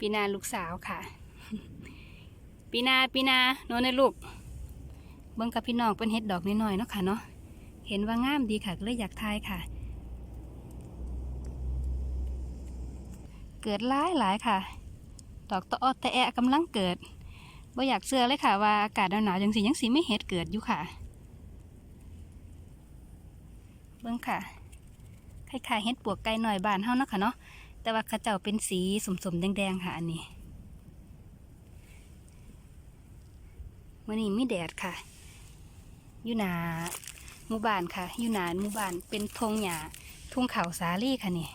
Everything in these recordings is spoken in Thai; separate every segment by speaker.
Speaker 1: ปีนาลูกสาวค่ะ ปีนาปีนาโน่นนะลูก เบิ่งกับพี่น้องเป็นเห็ดดอกน้อยๆเนาะค่ะเนาะ เห็นว่างามดีค่ะก็เลยอยากทายค่ะ เกิดหลายหลายค่ะ ดอกตะออตะแอะกำลังเกิดว่าอยากเชื่อเลยค่ะว่าอากาศหนาวๆจังสียังสีไม่เห็ดเกิดอยู่ค่ะ เบิ่งค่ะคล้ายๆเห็ดปวกไก่หน่อยบานเฮาเนาะค่ะเนาะ แต่ว่าขาเจ้าเป็นสีสมๆแดงๆค่ะอันนี้วันนี้มีแดดค่ะอยู่หนาหมู่บ้านค่ะอยู่หนาหมู่บ้านเป็นทงหญ้าทุ่งเขาสาลี่ค่ะนี่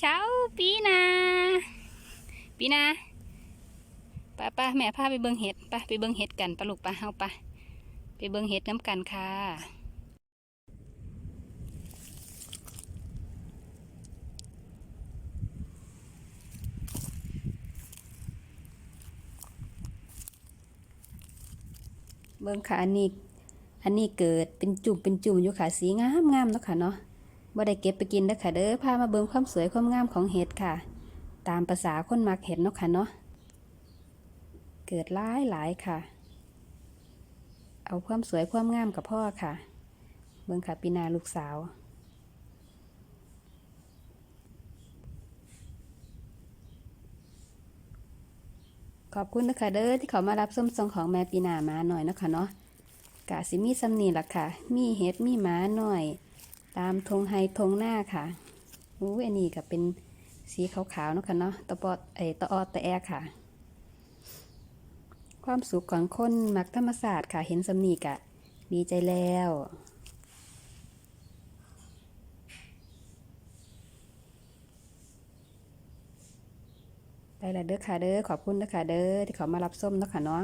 Speaker 1: เช้าปีนาปีนาป้าป้าแม่พาไปเบิงเห็ดป้าไปเบิงเห็ดกันปะลูกป้าเฮาป้า ไปเบิงเห็ดน้ำกันค่ะ เบิ่งค่ะอันนี้ อันนี้เกิดเป็นจุ่มเป็นจุ่มอยู่ค่ะสีงามงามเนาะค่ะเนาะบ่ได้เก็บไปกินเด้อค่ะเด้อพามาเบิ่งความสวยความงามของเห็ดค่ะ ตามภาษาคนมักเห็ดเนาะค่ะเนาะเกิดหลายหลายค่ะ เอาความสวยความงามกับพ่อค่ะ เบิ่งค่ะปีนาลูกสาวขอบคุณนะคะเด้อที่เขามารับส้มทรงของแม่ปีนามาหน่อยนะคะเนาะกะสิมีสำนีล่ะค่ะ มีเห็ดมีหมาหน่อย ตามธงไฮธงหน้าค่ะอู้อันนี้ก็เป็นสีขาวๆนะคะเนาะตะปอดไอตะออดตะแอค่ะ ความสุขของคนมักธรรมศาสตร์ค่ะเห็นสำนีกะดีใจแล้วไปละเด้อค่ะเด้อขอบคุณนะค่ะเด้อที่เขามารับส้มนะค่ะเนาะ